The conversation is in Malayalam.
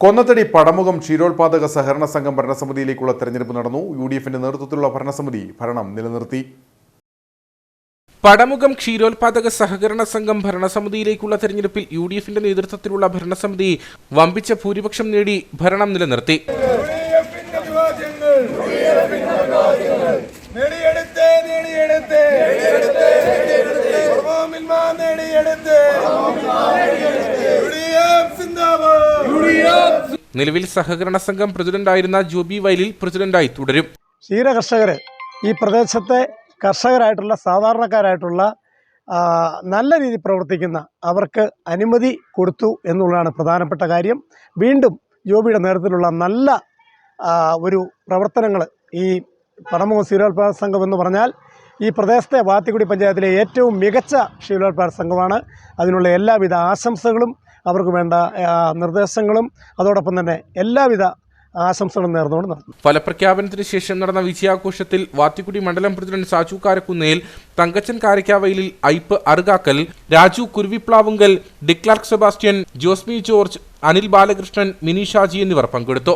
കൊന്നത്തടി പടമുഖം ക്ഷീരോത്പാദക സഹകരണ സംഘം ഭരണസമിതിയിലേക്കുള്ള തെരഞ്ഞെടുപ്പ് നടന്നു യു ഡി എഫിന്റെ നേതൃത്വത്തിലുള്ള ഭരണസമിതി ഭരണം നിലനിർത്തി പടമുഖം ക്ഷീരോത്പാദക സഹകരണ സംഘം ഭരണസമിതിയിലേക്കുള്ള തെരഞ്ഞെടുപ്പിൽ യു ഡി എഫിന്റെ നേതൃത്വത്തിലുള്ള ഭരണസമിതി വമ്പിച്ച ഭൂരിപക്ഷം നേടി ഭരണം നിലനിർത്തി നിലവിൽ സഹകരണ സംഘം പ്രസിഡന്റായിരുന്ന ജോബി വയലിൽ പ്രസിഡന്റായി തുടരും. ക്ഷീര കർഷകർ ഈ പ്രദേശത്തെ കർഷകരായിട്ടുള്ള സാധാരണക്കാരായിട്ടുള്ള നല്ല രീതി പ്രവർത്തിക്കുന്ന അവർക്ക് അനുമതി കൊടുത്തു എന്നുള്ളതാണ് പ്രധാനപ്പെട്ട കാര്യം. വീണ്ടും ജോബിയുടെ നേതൃത്വത്തിലുള്ള നല്ല ഒരു പ്രവർത്തനങ്ങൾ ഈ പണമുഖ സ്ഥിരോത്പാദന സംഘം എന്ന് പറഞ്ഞാൽ ഈ പ്രദേശത്തെ വാത്തിക്കുടി പഞ്ചായത്തിലെ ഏറ്റവും മികച്ച ക്ഷീരോത്പാദക സംഘമാണ്. അതിനുള്ള എല്ലാവിധ ആശംസകളും അവർക്ക് വേണ്ട നിർദ്ദേശങ്ങളും അതോടൊപ്പം തന്നെ എല്ലാവിധ ആശംസകളും നേർന്നുകൊണ്ട് നടന്നു. ഫലപ്രഖ്യാപനത്തിന് ശേഷം നടന്ന വിജയാഘോഷത്തിൽ വാത്തിക്കുടി മണ്ഡലം പ്രസിഡന്റ് സാജു കാരക്കുന്നേൽ തങ്കച്ചൻ കാരക്കാവയലിൽ ഐപ്പ് അറുകാക്കൽ രാജു കുരുവിപ്ലാവുങ്കൽ ഡിക്ലാർക്ക് സെബാസ്റ്റ്യൻ ജോസ്മി ജോർജ് അനിൽ ബാലകൃഷ്ണൻ മിനി ഷാജി എന്നിവർ പങ്കെടുത്തു.